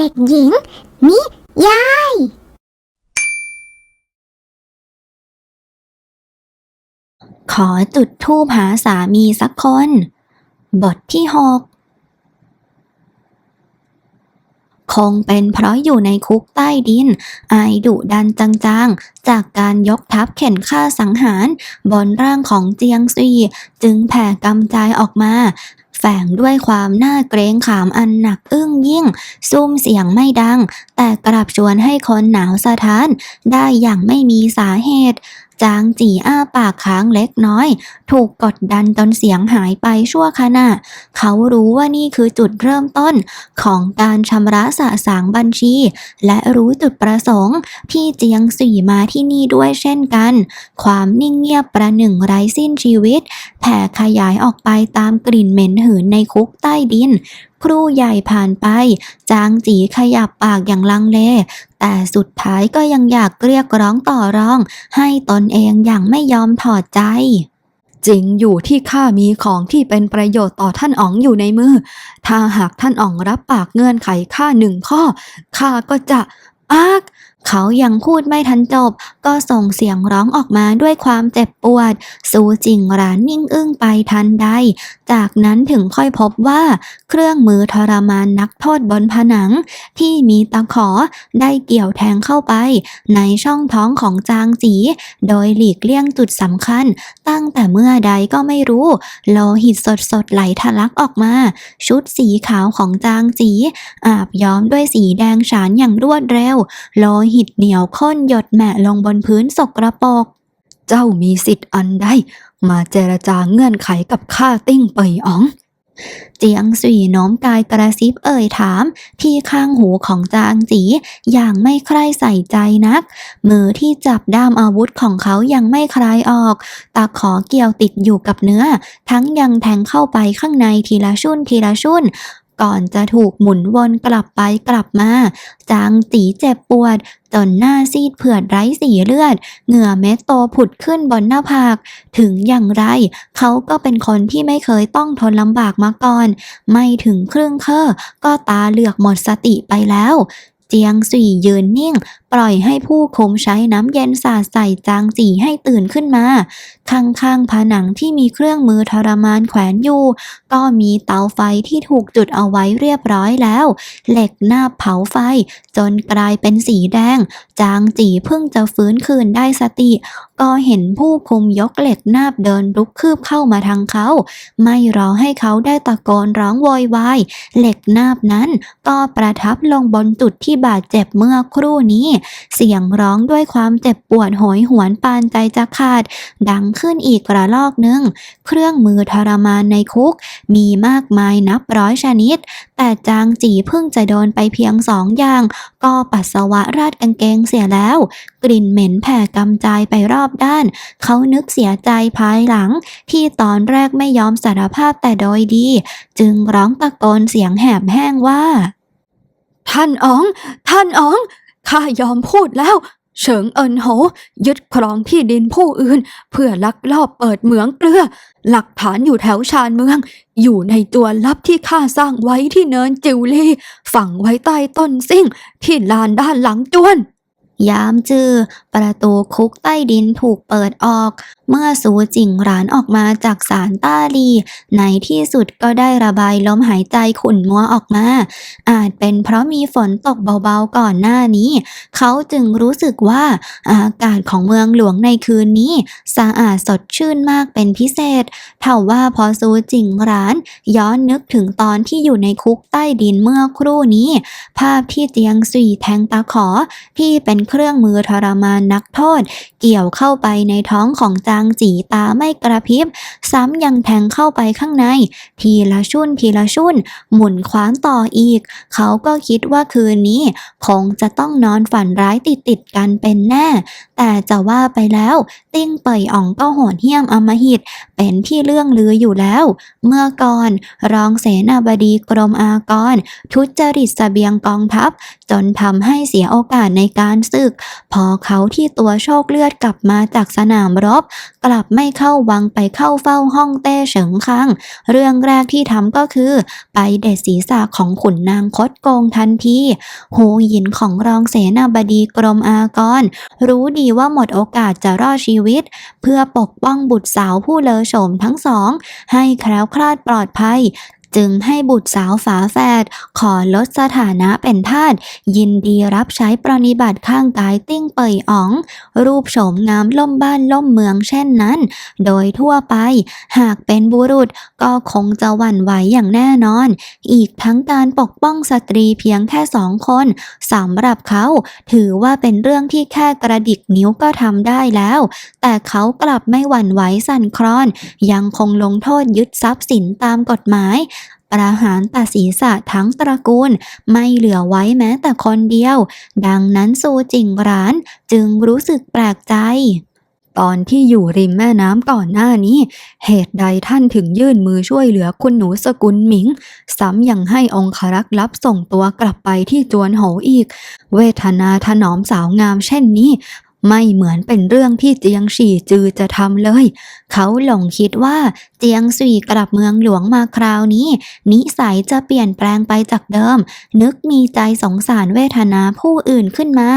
เด็กหญิง นิยาย ขอจุดธูปหาสามีสักคน บทที่หกคงเป็นเพราะอยู่ในคุกใต้ดิน อายดุดันจังๆ จากการยกทัพเข็นฆ่าสังหาร บนร่างของเจียงซี จึงแผ่กำจายออกมา แฝงด้วยความน่าเกรงขามอันหนักอึ้งยิ่ง ซุ้มเสียงไม่ดัง แต่กลับชวนให้คนหนาวสะท้าน ได้อย่างไม่มีสาเหตุ จางจีอ้าปากค้างเล็กน้อย ถูกกดดันจนเสียงหายไปชั่วขณะ เขารู้ว่านี่คือจุดเริ่มต้นของการชำระสะสางบัญชี และรู้จุดประสงค์ที่เจียงสี่มาที่นี่ด้วยเช่นกัน ความนิ่งเงียบประหนึ่งไร้สิ้นชีวิต แผ่ขยายออกไปตามกลิ่นเหม็นหืนในคุกใต้ดิน ครู่ใหญ่ผ่านไป จางจีขยับปากอย่างลังเล แต่สุดท้ายก็ยังอยากเรียกร้องต่อรอง ให้ตนเองอย่างไม่ยอมถอดใจจริงอยู่ที่ข้ามีของที่เป็นประโยชน์ต่อท่านอ๋องอยู่ในมือ ถ้าหากท่านอ๋องรับปากเงื่อนไขข้าหนึ่งข้อ ข้าก็จะอาก เขายังพูดไม่ทันจบ ก็ส่งเสียงร้องออกมาด้วยความเจ็บปวดสูจิงรานนิ่งอึ้งไปทันใด จากนั้นถึงค่อยพบว่า เครื่องมือทรมานนักโทษบนผนัง ที่มีตะขอได้เกี่ยวแทงเข้าไป ในช่องท้องของจางจี โดยหลีกเลี่ยงจุดสำคัญ ตั้งแต่เมื่อใดก็ไม่รู้ โลหิตสดๆไหลทะลักออกมา ชุดสีขาวของจางจี อาบย้อมด้วยสีแดงฉานอย่างรวดเร็วโลหิหิตเหนียวข้นหยดแหมะลงบนพื้นสกระปก เจ้ามีสิทธิ์อันใดมาเจรจาเงื่อนไขกับข้าติ้งเปยอ๋อง เจียงสุยน้อมกายกระซิบเอ่ยถาม ที่ข้างหูของจางจีอย่างไม่ใคร่ใส่ใจนัก มือที่จับด้ามอาวุธของเขายังไม่คลายออกตาขอเกี่ยวติดอยู่กับเนื้อ ทั้งยังแทงเข้าไปข้างในทีละชุ่นทีละชุ่น ก่อนจะถูกหมุนวนกลับไปกลับมา จางจีเจ็บปวด จนหน้าซีดเผือดไร้สีเลือด เหงื่อเม็ดโตผุดขึ้นบนหน้าผาก ถึงอย่างไร เขาก็เป็นคนที่ไม่เคยต้องทนลำบากมาก่อน ไม่ถึงครึ่งเคอก็ตาเหลือกหมดสติไปแล้ว เจียงสี่ยืนนิ่งปล่อยให้ผู้คมใช้น้ำเย็นสาดใส่จางจีให้ตื่นขึ้นมา ข้างๆผนังที่มีเครื่องมือทรมานแขวนอยู่ ก็มีเตาไฟที่ถูกจุดเอาไว้เรียบร้อยแล้ว เหล็กหน้าเผาไฟ จนกลายเป็นสีแดง จางจีเพิ่งจะฟื้นคืนได้สติ ก็เห็นผู้คุมยกเหล็กหน้าเดินลุกคืบเข้ามาทางเขา ไม่รอให้เขาได้ตะโกนร้องโวยวายเหล็กหน้าบนั้นก็ประทับลงบนจุดที่บาดเจ็บเมื่อครู่นี้เสียงร้องด้วยความเจ็บปวดโหยหวนปานใจจะขาด ดังขึ้นอีกระลอกหนึ่ง เครื่องมือทรมานในคุก มีมากมายนับร้อยชนิด แต่จางจีเพิ่งจะโดนไปเพียงสองอย่าง ก็ปัสสาวะราดกางเกงเสียแล้ว กลิ่นเหม็นแผ่กำจายไปรอบด้าน เขานึกเสียใจภายหลัง ที่ตอนแรกไม่ยอมสารภาพแต่โดยดี จึงร้องตะโกนเสียงแหบแห้งว่า ท่านอ๋อง ท่านอ๋อง ข้ายอมพูดแล้ว เฉิงเอินโห ยึดครองที่ดินผู้อื่น เพื่อลักลอบเปิดเหมืองเกลือ หลักฐานอยู่แถวชานเมือง อยู่ในตัวลับที่ข้าสร้างไว้ที่เนินจิวลีฝังไว้ใต้ต้นซิ่ง ที่ลานด้านหลังจวนยามจือ ประตูคุกใต้ดินถูกเปิดออก เมื่อสูจิ่งหรานออกมาจากศาลต้าลีในที่สุดก็ได้ระบายลมหายใจขุ่นมัวออกมา อาจเป็นเพราะมีฝนตกเบาๆก่อนหน้านี้ เขาจึงรู้สึกว่าอากาศของเมืองหลวงในคืนนี้สะอาดสดชื่นมากเป็นพิเศษเท่าว่าพอสูจิ่งหราน ย้อนนึกถึงตอนที่อยู่ในคุกใต้ดินเมื่อครู่นี้ ภาพที่เจียงสุยแทงตาขอที่เป็นเครื่องมือทรมานนักโทษ เกี่ยวเข้าไปในท้องของจางจีตาไม่กระพริบ ซ้ำยังแทงเข้าไปข้างใน ทีละชุ่นทีละชุ่น หมุนคว้านต่ออีก เขาก็คิดว่าคืนนี้ คงจะต้องนอนฝันร้ายติดติดกันเป็นแน่ แต่จะว่าไปแล้ว ติ้งเป่ยอ่องก็โหดเหี้ยมอำมหิต เป็นที่เรื่องลืออยู่แล้ว เมื่อก่อนรองเสนาบดีกรมอากร ทุจริตเสบียงกองทัพ จนทำให้เสียโอกาสในการศึก พอเขาที่ตัวโชคเลือดกลับมาจากสนามรบกลับไม่เข้าวังไปเข้าเฝ้าห้องเต้เฉิงคัง เรื่องแรกที่ทำก็คือ ไปเด็ดศีรษะของขุนนางคดโกงทันทีหูหยินของรองเสนาบดีกรมอากร รู้ดีว่าหมดโอกาสจะรอดชีวิต เพื่อปกป้องบุตรสาวผู้เลอโฉมทั้งสอง ให้แคล้วคลาดปลอดภัย จึงให้บุตรสาวฝาแฝดขอลดสถานะเป็นทาสยินดีรับใช้ปรนิบัติข้างกายติ้งเป่ยอ๋อง รูปโฉมงามล่มบ้านล่มเมืองเช่นนั้น โดยทั่วไป หากเป็นบุรุษก็คงจะหวั่นไหวอย่างแน่นอน อีกทั้งการปกป้องสตรีเพียงแค่สองคนสำหรับเขาถือว่าเป็นเรื่องที่แค่กระดิกนิ้วก็ทำได้แล้ว แต่เขากลับไม่หวั่นไหวสั่นคลอน ยังคงลงโทษยึดทรัพย์สินตามกฎหมาย ประหารตัดศีรษะทั้งตระกูล ไม่เหลือไว้แม้แต่คนเดียว ดังนั้นซูจิงร้านจึงรู้สึกแปลกใจตอนที่อยู่ริมแม่น้ำก่อนหน้านี้ เหตุใดท่านถึงยื่นมือช่วยเหลือคุณหนูสกุลหมิง ซ้ำยังให้องครักษ์รับส่งตัวกลับไปที่จวนโหอีก เวทนาถนอมสาวงามเช่นนี้ ไม่เหมือนเป็นเรื่องที่เจียงฉี่จือจะทำเลย เขาหลงคิดว่าเจียงสุยกลับเมืองหลวงมาคราวนี้ นิสัยจะเปลี่ยนแปลงไปจากเดิม นึกมีใจสงสารเวทนาผู้อื่นขึ้นมา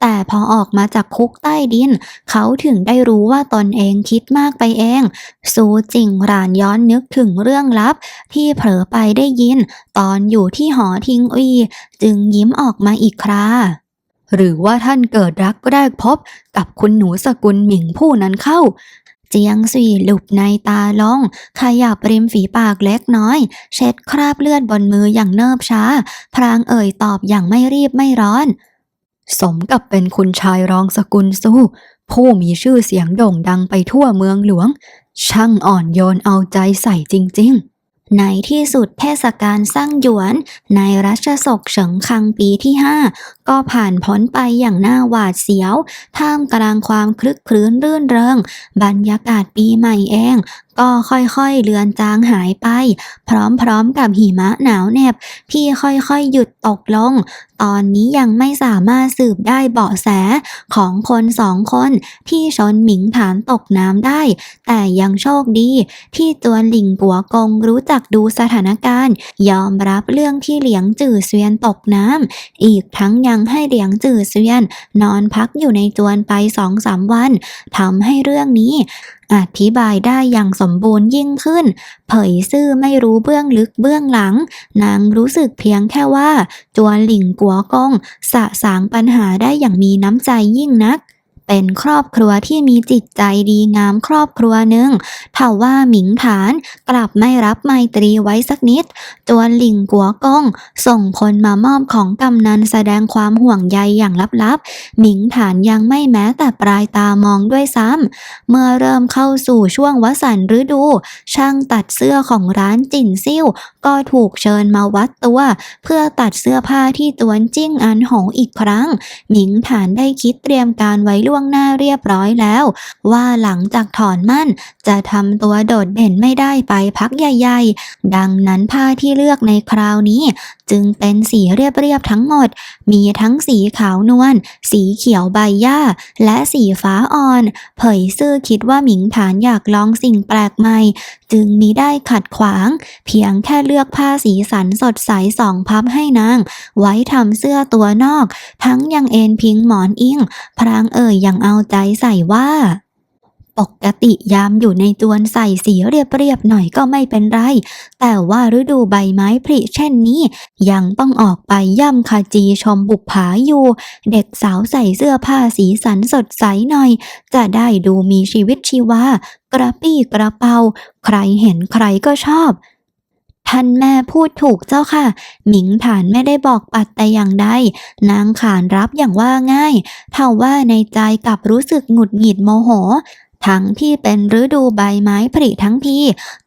แต่พอออกมาจากคุกใต้ดิน เขาถึงได้รู้ว่าตนเองคิดมากไปเอง ซูจิงรานย้อนนึกถึงเรื่องลับ ที่เผลอไปได้ยิน ตอนอยู่ที่หอทิงอุยจึงยิ้มออกมาอีกครา หรือว่าท่านเกิดรักแรกพบกับคุณหนูสกุลหมิงผู้นั้นเข้า เจียงสุยหลุบในตาลงขยับริมฝีปากเล็กน้อย เช็ดคราบเลือดบนมืออย่างเนิบช้า พรางเอ่ยตอบอย่างไม่รีบไม่ร้อน สมกับเป็นคุณชายรองสกุลสู้ ผู้มีชื่อเสียงโด่งดังไปทั่วเมืองหลวง ช่างอ่อนโยนเอาใจใส่จริง ๆ ในที่สุดเทศกาลสร้างหยวน ในรัชศกเฉิงคังปีที่ 5 ก็ผ่านพ้นไปอย่างน่าหวาดเสียว ท่ามกลางความคลึกครื้นรื่นเริง บรรยากาศปีใหม่เอง ก็ค่อยๆเลือนจางหายไป พร้อมๆกับหิมะหนาวเหน็บที่ค่อยๆหยุดตกลง ตอนนี้ยังไม่สามารถสืบได้เบาะแสของคนสองคน ที่ชนหมิงฐานตกน้ำได้ แต่ยังโชคดี ที่จวนหลิงกัวกงรู้จักดูสถานการณ์ ยอมรับเรื่องที่เหลียงจื่อเสวียนตกน้ำอีกทั้งยังให้เหลียงจื่อเสวียน นอนพักอยู่ในจวนไปสองสามวันทำให้เรื่องนี้อธิบายได้อย่างสมบูรณ์ยิ่งขึ้น เผยซื่อไม่รู้เบื้องลึกเบื้องหลัง นางรู้สึกเพียงแค่ว่า จวนหลิงกัวกงสะสางปัญหาได้อย่างมีน้ำใจยิ่งนัก เป็นครอบครัวที่มีจิตใจดีงามครอบครัวหนึ่งเถ้าว่าหมิงฐานกลับไม่รับไมตรีไว้สักนิด จวนหลิงกัวกง ส่งคนมามอบของกำนันแสดงความห่วงใยอย่างลับๆ หมิงฐานยังไม่แม้แต่ปลายตามองด้วยซ้ำ เมื่อเริ่มเข้าสู่ช่วงวสันฤดู ช่างตัดเสื้อของร้านจิ่นซิ่วก็ถูกเชิญมาวัดตัว เพื่อตัดเสื้อผ้าที่ตวนจิ้งอันหงอีกครั้ง หมิงฐานได้คิดเตรียมการไว้ล่วงวงหน้าเรียบร้อยแล้ว ว่าหลังจากถอนมั่น จะทำตัวโดดเด่นไม่ได้ไปพักใหญ่ๆ ดังนั้นผ้าที่เลือกในคราวนี้ จึงเป็นสีเรียบๆทั้งหมด มีทั้งสีขาวนวล สีเขียวใบหญ้า และสีฟ้าอ่อน เผยซื่อคิดว่าหมิงฐานอยากลองสิ่งแปลกใหม่ จึงมิได้ขัดขวาง เพียงแค่เลือกผ้าสีสันสดใสสองพับให้นาง ไว้ทำเสื้อตัวนอก ทั้งยังเอนพิงหมอนอิง พรางเอ่ยอยังเอาใจใส่ว่า ปกติยามอยู่ในจวนใส่สีเรียบๆหน่อยก็ไม่เป็นไร แต่ว่าฤดูใบไม้ผลิเช่นนี้ ยังต้องออกไปย่ำคาจีชมบุกผาอยู่ เด็กสาวใส่เสื้อผ้าสีสันสดใสหน่อย จะได้ดูมีชีวิตชีวากระปี้กระเป๋าใครเห็นใครก็ชอบท่านแม่พูดถูกเจ้าค่ะ หมิงฐานไม่ได้บอกปัดแต่อย่างใด นางขานรับอย่างว่าง่ายเท่าว่าในใจกลับรู้สึกหงุดหงิดโมโห ทั้งที่เป็นฤดูใบไม้ผลิทั้งที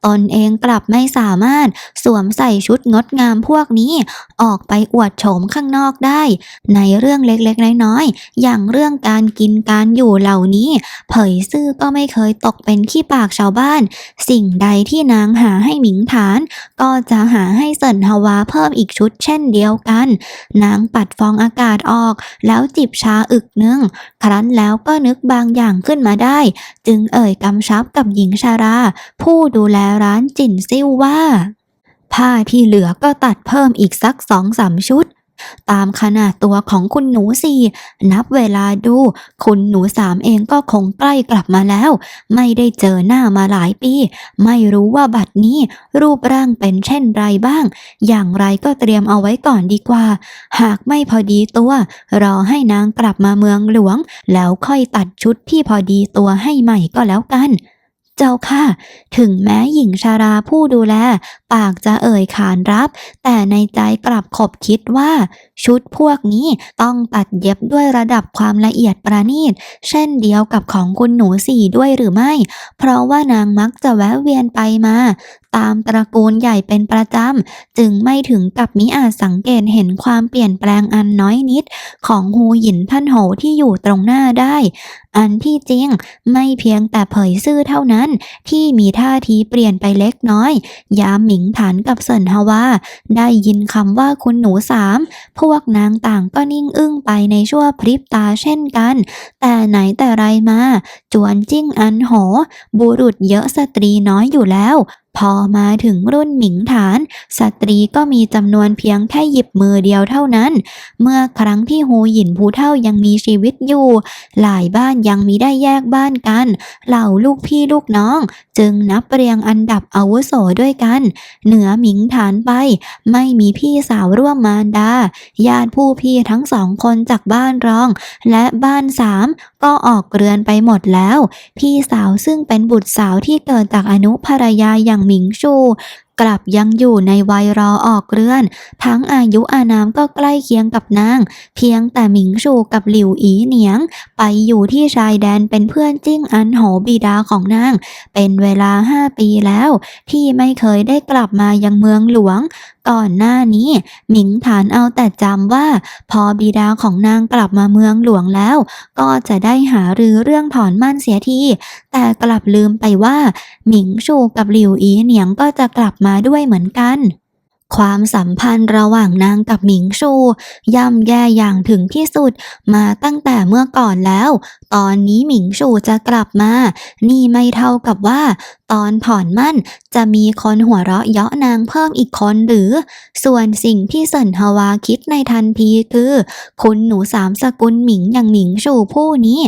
ตนเองกลับไม่สามารถสวมใส่ชุดงดงามพวกนี้ ออกไปอวดโฉมข้างนอกได้ ในเรื่องเล็กๆน้อยๆอย่างเรื่องการกินการอยู่เหล่านี้ เผยซื่อก็ไม่เคยตกเป็นขี้ปากชาวบ้าน สิ่งใดที่นางหาให้หมิงฐาน ก็จะหาให้เซินฮวาเพิ่มอีกชุดเช่นเดียวกัน นางปัดฟองอากาศออก แล้วจิบชาอึกนึงครั้นแล้วก็นึกบางอย่างขึ้นมาได้จึงเอ่ยกำชับกับหญิงชารา ผู้ดูแลร้านจิ่นซิ่วว่า ผ้าที่เหลือก็ตัดเพิ่มอีกสักสองสามชุด ตามขนาดตัวของคุณหนูสี่นับเวลาดู คุณหนูสามเองก็คงใกล้กลับมาแล้ว ไม่ได้เจอหน้ามาหลายปี ไม่รู้ว่าบัดนี้รูปร่างเป็นเช่นไรบ้าง อย่างไรก็เตรียมเอาไว้ก่อนดีกว่า หากไม่พอดีตัว รอให้นางกลับมาเมืองหลวง แล้วค่อยตัดชุดที่พอดีตัวให้ใหม่ก็แล้วกัน เจ้าค่ะ ถึงแม้หญิงชาราผู้ดูแล ปากจะเอ่ยขานรับ แต่ในใจกลับขบคิดว่า ชุดพวกนี้ต้องตัดเย็บด้วยระดับความละเอียดประณีต เช่นเดียวกับของคุณหนูสี่ด้วยหรือไม่ เพราะว่านางมักจะแวะเวียนไปมา ตามตระกูลใหญ่เป็นประจำ จึงไม่ถึงกับมิอาจสังเกตเห็นความเปลี่ยนแปลงอันน้อยนิด ของฮูหยินท่านโหที่อยู่ตรงหน้าได้ อันที่จริงไม่เพียงแต่เผยซื่อเท่านั้น ที่มีท่าทีเปลี่ยนไปเล็กน้อย ยามหมิงฐานกับเซินฮาวาได้ยินคำว่าคุณหนูสามพวกนางต่างก็นิ่งอึ้งไปในชั่วพริบตาเช่นกัน แต่ไหนแต่ไรมา จวนจิ้งอันโหบุรุษเยอะสตรีน้อยอยู่แล้วพอมาถึงรุ่นหมิงฐาน สตรีก็มีจำนวนเพียงแค่หยิบมือเดียวเท่านั้น เมื่อครั้งที่ฮูหยินผู้เท่ายังมีชีวิตอยู่ หลายบ้านยังมีได้แยกบ้านกัน เหล่าลูกพี่ลูกน้อง จึงนับเรียงอันดับอาวุโสด้วยกัน เหนือหมิงฐานไป ไม่มีพี่สาวร่วมมารดา ญาติผู้พี่ทั้งสองคนจากบ้านรอง และบ้านสาม ก็ออกเรือนไปหมดแล้ว พี่สาวซึ่งเป็นบุตรสาวที่เกิดจากอนุภรรยาอย่างหมิงชู กลับยังอยู่ในวัยรอออกเรือน ทั้งอายุอานามก็ใกล้เคียงกับนาง เพียงแต่หมิงชูกับหลิวอีเหนียง ไปอยู่ที่ชายแดนเป็นเพื่อนจิ้งอันโหบิดาของนาง เป็นเวลาห้าปีแล้ว ที่ไม่เคยได้กลับมายังเมืองหลวง ก่อนหน้านี้ หมิงฐานเอาแต่จำว่า พอบิดาของนางกลับมาเมืองหลวงแล้ว ก็จะได้หารือเรื่องถอนมั่นเสียที แต่กลับลืมไปว่า หมิงชูกับหลิวอีเหนียงก็จะกลับมาด้วยเหมือนกันความสัมพันธ์ระหว่างนางกับหมิงชู ย่ำแย่อย่างถึงที่สุดมาตั้งแต่เมื่อก่อนแล้ว ตอนนี้หมิงชูจะกลับมา นี่ไม่เท่ากับว่า ตอนถอนมั่นจะมีคนหัวเราะเยาะนางเพิ่มอีกคนหรือ ส่วนสิ่งที่เสินฮวาคิดในทันทีคือ คุณหนูสามสกุลหมิงอย่างหมิงชูผู้นี้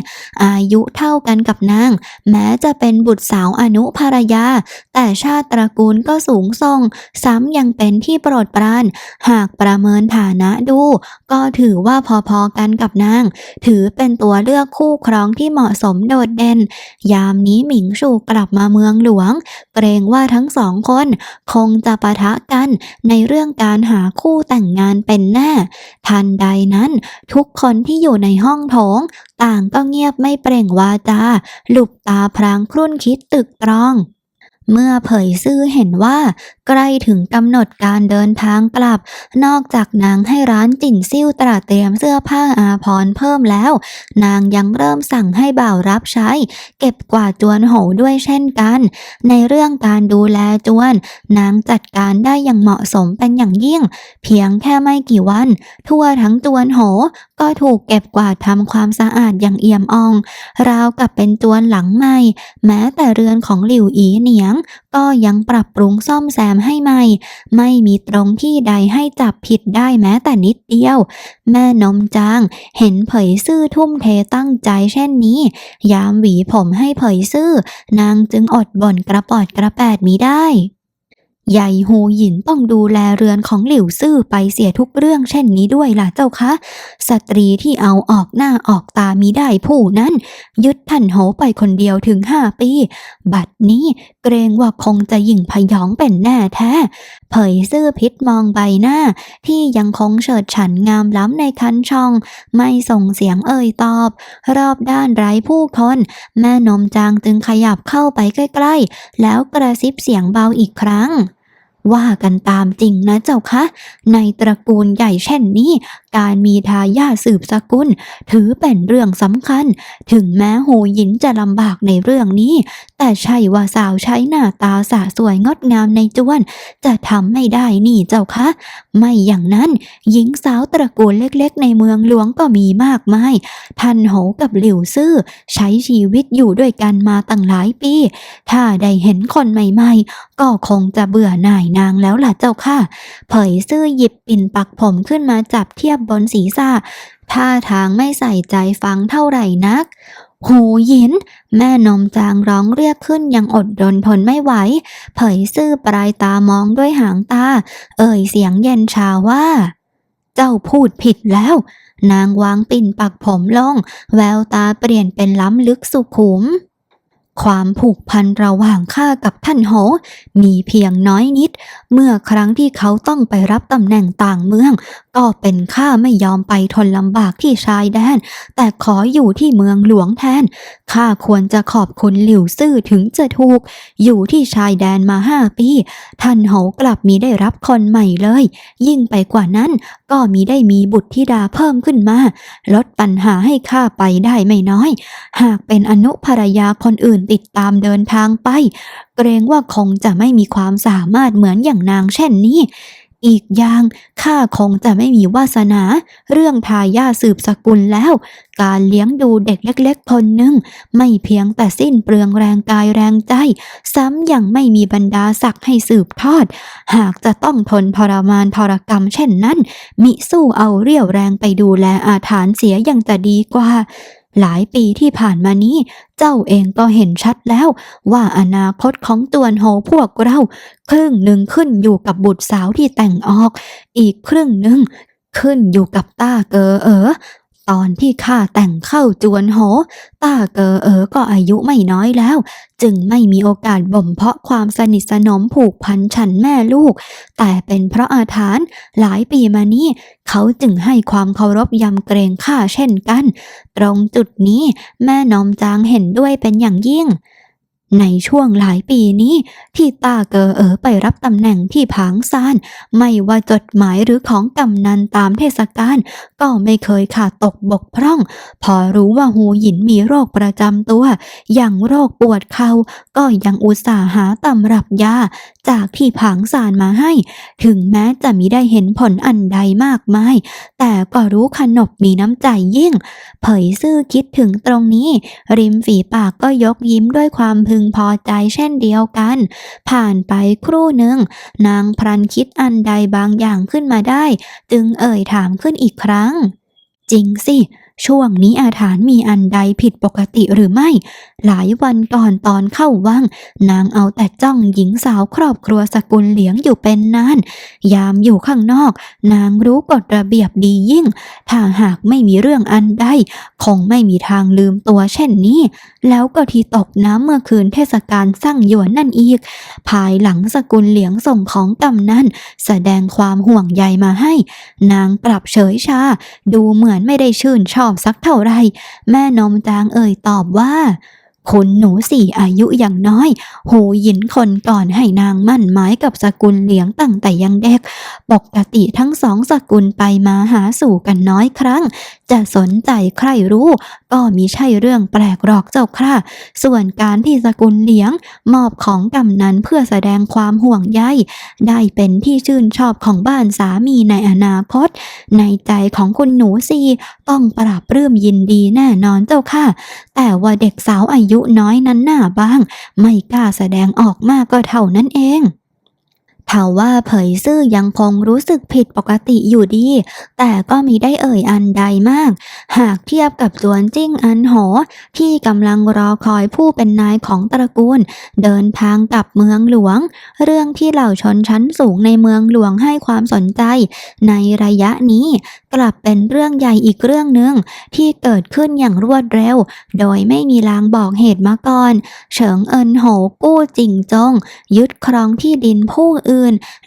อายุเท่ากันกับนาง แม้จะเป็นบุตรสาวอนุภรรยา แต่ชาติตระกูลก็สูงส่ง ซ้ำยังเป็นที่โปรดปราน หากประเมินฐานะดู ก็ถือว่าพอๆกันกับนาง ถือเป็นตัวเลือกคู่ครองที่เหมาะสมโดดเด่น ยามนี้หมิงชูกลับมาเมืองหลวง เกรงว่าทั้งสองคน คงจะปะทะกันในเรื่องการหาคู่แต่งงานเป็นแน่ ทันใดนั้น ทุกคนที่อยู่ในห้องโถง ต่างก็เงียบไม่เปล่งวาจา หลุบตาพรางครุ่นคิดตึกตรอง เมื่อเผยซื่อเห็นว่า ใกล้ถึงกำหนดการเดินทางกลับ นอกจากนางให้ร้านจิ่นซิ่วตระเตรียมเสื้อผ้าอาภรเพิ่มแล้ว นางยังเริ่มสั่งให้บ่าวรับใช้ เก็บกวาดจวนโหด้วยเช่นกัน ในเรื่องการดูแลจวน นางจัดการได้อย่างเหมาะสมเป็นอย่างยิ่ง เพียงแค่ไม่กี่วัน ทั่วทั้งจวนโห ก็ถูกเก็บกวาดทำความสะอาดอย่างเอี่ยมอ่อง ราวกับเป็นจวนหลังใหม่ แม้แต่เรือนของหลิวอีเหนียง ก็ยังปรับปรุงซ่อมแซมให้ใหม่ ไม่มีตรงที่ใดให้จับผิดได้แม้แต่นิดเดียว แม่นมจางเห็นเผยซื่อทุ่มเทตั้งใจเช่นนี้ ยามหวีผมให้เผยซื่อ นางจึงอดบ่นกระปอดกระแปดมิได้ ใหญ่หูหยินต้องดูแลเรือนของหลิวซื่อไปเสียทุกเรื่องเช่นนี้ด้วยล่ะเจ้าคะ สตรีที่เอาออกหน้าออกตามีได้ผู้นั้น ยึดท่านโหไปคนเดียวถึงห้าปี บัดนี้เกรงว่าคงจะยิ่งพยองเป็นแน่แท้ เผยซื่อพิษมองใบหน้า ที่ยังคงเฉิดฉันงามล้ำในคันช่อง ไม่ส่งเสียงเอ่ยตอบ รอบด้านไร้ผู้คน แม่นมจางจึงขยับเข้าไปใกล้ๆ แล้วกระซิบเสียงเบาอีกครั้งว่ากันตามจริงนะเจ้าคะ ในตระกูลใหญ่เช่นนี้ การมีทายาทสืบสกุล ถือเป็นเรื่องสำคัญ ถึงแม้หูหยินจะลำบากในเรื่องนี้ แต่ใช่ว่าสาวใช้หน้าตาสะสวยงดงามในจวน จะทำไม่ได้นี่เจ้าคะ ไม่อย่างนั้น หญิงสาวตระกูลเล็กๆ ในเมืองหลวงก็มีมากมายทันโหกับหลิวซื่อ ใช้ชีวิตอยู่ด้วยกันมาตั้งหลายปี ถ้าได้เห็นคนใหม่ๆ ก็คงจะเบื่อหน่ายนางแล้วล่ะเจ้าค่ะ เผยซื่อหยิบปิ่นปักผมขึ้นมาจับเทียบบนศีรษะท่าทางไม่ใส่ใจฟังเท่าไหร่นัก หูหยิน แม่นมจางร้องเรียกขึ้นยังอดรนทนไม่ไหว เผยซื่อปลายตามองด้วยหางตา เอ่ยเสียงเย็นชาว่า เจ้าพูดผิดแล้ว นางวางปิ่นปักผมลง แววตาเปลี่ยนเป็นล้ำลึกสุขุมความผูกพันระหว่างข้ากับท่านโหมีเพียงน้อยนิด เมื่อครั้งที่เขาต้องไปรับตำแหน่งต่างเมืองก็เป็นข้าไม่ยอมไปทนลำบากที่ชายแดน แต่ขออยู่ที่เมืองหลวงแทน ข้าควรจะขอบคุณหลิวซื่อถึงจะถูก อยู่ที่ชายแดนมาห้าปี ท่านโหกลับมีได้รับคนใหม่เลย ยิ่งไปกว่านั้น ก็มีได้มีบุตรธิดาเพิ่มขึ้นมา ลดปัญหาให้ข้าไปได้ไม่น้อย หากเป็นอนุภรรยาคนอื่นติดตามเดินทางไป เกรงว่าคงจะไม่มีความสามารถเหมือนอย่างนางเช่นนี้ อีกอย่างข้าคงจะไม่มีวาสนา เรื่องทายาสืบสกุลแล้ว การเลี้ยงดูเด็กเล็กๆคนหนึ่ง ไม่เพียงแต่สิ้นเปลืองแรงกายแรงใจ ซ้ำยังไม่มีบรรดาศักดิ์ให้สืบทอด หากจะต้องทนทรมานทรกรรมเช่นนั้น มิสู้เอาเรี่ยวแรงไปดูแลอาถานเสียยังจะดีกว่า หลายปีที่ผ่านมานี้ เจ้าเองก็เห็นชัดแล้ว ว่าอนาคตของตวนโหพวกเรา ครึ่งหนึ่งขึ้นอยู่กับบุตรสาวที่แต่งออก อีกครึ่งหนึ่งขึ้นอยู่กับต้าเกอเออ ตอนที่ข้าแต่งเข้าจวนโหต้าเกอเอ๋อก็อายุไม่น้อยแล้ว จึงไม่มีโอกาสบ่มเพาะความสนิทสนมผูกพันฉันแม่ลูก แต่เป็นเพราะอาถรรพ์หลายปีมานี้ เขาจึงให้ความเคารพยำเกรงข้าเช่นกัน ตรงจุดนี้แม่นอมจางเห็นด้วยเป็นอย่างยิ่ง ในช่วงหลายปีนี้ ที่ตาเกอเอ๋อไปรับตำแหน่งที่ผางซาน ไม่ว่าจดหมายหรือของกำนันตามเทศกาลก็ไม่เคยขาดตกบกพร่อง พอรู้ว่าหูหยินมีโรคประจำตัว อย่างโรคปวดเขา่าก็ยังอุตส่าห์หาตำรับยาจากที่ผางซานมาให้ ถึงแม้จะมิได้เห็นผลอันใดมากมาย แต่ก็รู้ขนบมีน้ำใจยิ่ง เผยซื่อคิดถึงตรงนี้ ริมฝีปากก็ยกยิ้มด้วยความพึงพอใจเช่นเดียวกัน ผ่านไปครู่หนึ่ง นางพรันคิดอันใดบางอย่างขึ้นมาได้ จึงเอ่ยถามขึ้นอีกครั้ง จริงสิ ช่วงนี้อาถรรพ์มีอันใดผิดปกติหรือไม่ หลายวันก่อนตอนเข้าวัง นางเอาแต่จ้องหญิงสาวครอบครัวสกุลเหลียงอยู่เป็นนาน ยามอยู่ข้างนอก นางรู้กฎระเบียบดียิ่ง ถ้าหากไม่มีเรื่องอันใด คงไม่มีทางลืมตัวเช่นนี้ แล้วก็ที่ตกน้ำเมื่อคืนเทศกาลสร้างหยวนนั่นอีก ภายหลังสกุลเหลียงส่งของกำนันแสดงความห่วงใยมาให้ นางกลับเฉยชา ดูเหมือนไม่ได้ชื่นชอบอบสักเท่าไร แม่นมจางเอ่ยตอบว่า คุณหนูสี่อายุอยังน้อย หูหยินคนก่อนให้นางมั่นหมายกับสกุลเหลียงตั้งแต่ยังเด็ก ปกติทั้งสองสกุลไปมาหาสู่กันน้อยครั้ง จะสนใจใครรู้ ก็มีใช่เรื่องแปลกหรอกเจ้าค่ะ ส่วนการที่สกุลเหลียงมอบของกำนันเพื่อแสดงความห่วงใยได้เป็นที่ชื่นชอบของบ้านสามีในอนาคต ในใจของคุณหนูซีต้องปราบปลื้มยินดีแน่นอนเจ้าค่ะ แต่ว่าเด็กสาวอายุยุน้อยนั้นหน้าบ้าง ไม่กล้าแสดงออกมากก็เท่านั้นเอง ท่าว่าเผยซื่อยังคงรู้สึกผิดปกติอยู่ดี แต่ก็มีได้เอ่ยอันใดมาก หากเทียบกับจวนจิ้งอันโห ที่กำลังรอคอยผู้เป็นนายของตระกูล เดินทางกลับเมืองหลวง เรื่องที่เหล่าชนชั้นสูงในเมืองหลวงให้ความสนใจ ในระยะนี้กลับเป็นเรื่องใหญ่อีกเรื่องหนึ่งที่เกิดขึ้นอย่างรวดเร็ว โดยไม่มีลางบอกเหตุมาก่อน เฉิงเอินโหกู้จิงจง ยึดครองที่ดินผู้อื่น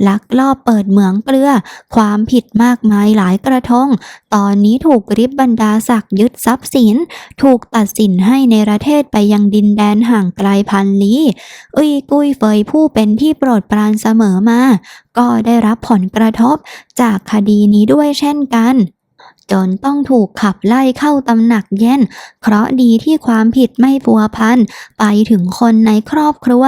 ลักลอบเปิดเหมืองเกลือ ความผิดมากมายหลายกระทง ตอนนี้ถูกริบบรรดาศักดิ์ยึดทรัพย์สิน ถูกตัดสินให้ในประเทศไปยังดินแดนห่างไกลพันลี้อุยกุยเฟยผู้เป็นที่โปรดปรานเสมอมา ก็ได้รับผลกระทบจากคดีนี้ด้วยเช่นกัน จนต้องถูกขับไล่เข้าตำหนักเย็นเพราะดีที่ความผิดไม่พัวพัน ไปถึงคนในครอบครัว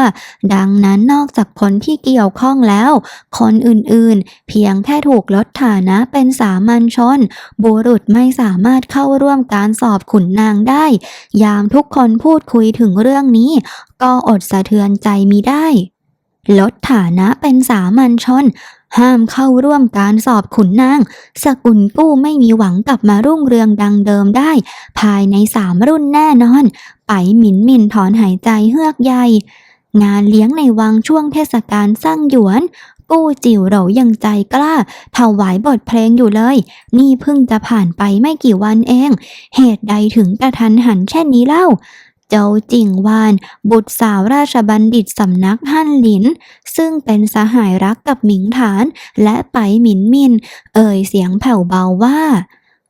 ดังนั้นนอกจากคนที่เกี่ยวข้องแล้ว คนอื่นๆ เพียงแค่ถูกลดฐานะเป็นสามัญชน บุรุษไม่สามารถเข้าร่วมการสอบขุนนางได้ ยามทุกคนพูดคุยถึงเรื่องนี้ ก็อดสะเทือนใจมิได้ ลดฐานะเป็นสามัญชน ห้ามเข้าร่วมการสอบขุนนาง สกุลกู้ไม่มีหวังกลับมารุ่งเรืองดังเดิมได้ ภายในสามรุ่นแน่นอน ไปหมินหมินถอนหายใจเฮือกใหญ่งานเลี้ยงในวังช่วงเทศกาลสร้างหยวน กู้จิ๋วเรายังใจกล้าถวายบทเพลงอยู่เลย นี่เพิ่งจะผ่านไปไม่กี่วันเอง เหตุใดถึงกระทันหันเช่นนี้เล่า เจ้าจิงวาน บุตรสาวราชบัณฑิตสำนักฮั่นหลิน ซึ่งเป็นสหายรักกับหมิงฐาน และไปหมินมิน เอ่ยเสียงแผ่วเบาว่า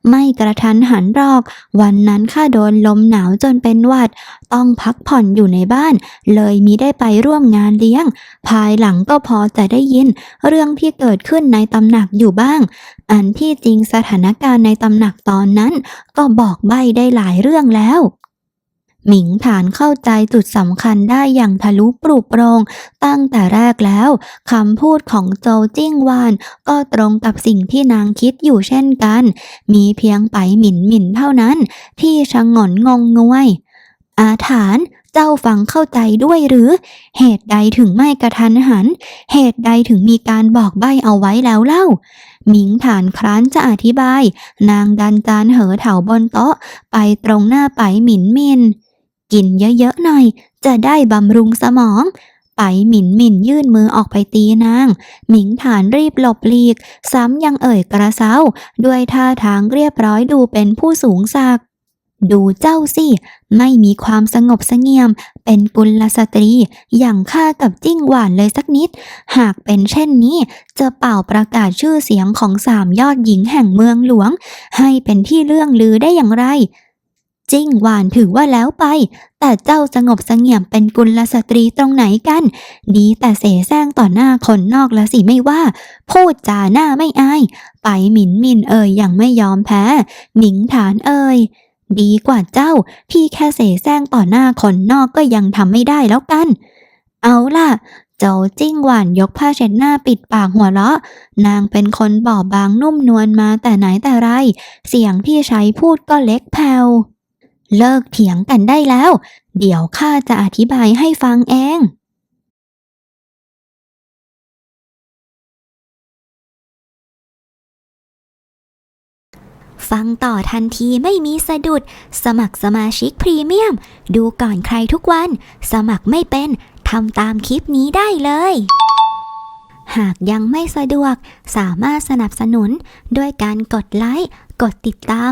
ไม่กระทันหันหรอก วันนั้นข้าโดนลมหนาวจนเป็นหวัด ต้องพักผ่อนอยู่ในบ้าน เลยมิได้ไปร่วมงานเลี้ยง ภายหลังก็พอจะได้ยิน เรื่องที่เกิดขึ้นในตำหนักอยู่บ้าง อันที่จริงสถานการณ์ในตำหนักตอนนั้น ก็บอกใบได้หลายเรื่องแล้ว หมิงฐานเข้าใจจุดสำคัญได้อย่างทะลุปลุกโปรงตั้งแต่แรกแล้วคำพูดของโจจิ้งวาน ก็ตรงกับสิ่งที่นางคิดอยู่เช่นกัน มีเพียงไปหมินหมินเท่านั้น ที่ชะงนงงงวย อาถานเจ้าฟังเข้าใจด้วยหรือ เหตุใดถึงไม่กระทันหัน เหตุใดถึงมีการบอกใบ้เอาไว้แล้วเล่าหมิงฐานครั้นจะอธิบาย นางดันจานเหอเถาบนโต๊ะ ไปตรงหน้าไปหมินมิน กินเยอะๆหน่อย จะได้บำรุงสมอง ไปหมินหมินยื่นมือออกไปตีนาง หมิงฐานรีบหลบหลีก ซ้ำยังเอ่ยกระเซ้า ด้วยท่าทางเรียบร้อยดูเป็นผู้สูงศักดิ์ดูเจ้าสิ ไม่มีความสงบเสงี่ยม เป็นกุลสตรี อย่างข้ากับจิ้งหวานเลยสักนิด หากเป็นเช่นนี้ จะเป่าประกาศชื่อเสียงของสามยอดหญิงแห่งเมืองหลวง ให้เป็นที่เรื่องลือได้อย่างไร จิ้งหวานถือว่าแล้วไป แต่เจ้าสงบสงี่ยมเป็นกุลสตรีตรงไหนกัน ดีแต่เสแสร้งต่อหน้าคนนอกละสิไม่ว่า พูดจาหน้าไม่อาย ไปหมินมินเอ่ยย่างไม่ยอมแพ้หมิงฐานเอ่ยดีกว่าเจ้าที่แค่เสแสร้งต่อหน้าคนนอกก็ยังทำไม่ได้แล้วกัน เอาล่ะเจ้าจิ้งหวานยกผ้าเช็ดหน้าปิดปากหัวเราะ นางเป็นคนบอบบางนุ่มนวลมาแต่ไหนแต่ไร เสียงที่ใช้พูดก็เล็กแผ่ว เลิกเถียงกันได้แล้ว เดี๋ยวข้าจะอธิบายให้ฟังเอง ฟังต่อทันทีไม่มีสะดุด สมัครสมาชิกพรีเมียม ดูก่อนใครทุกวัน สมัครไม่เป็นทำตามคลิปนี้ได้เลย หากยังไม่สะดวก สามารถสนับสนุนด้วยการกดไลค์ กดติดตาม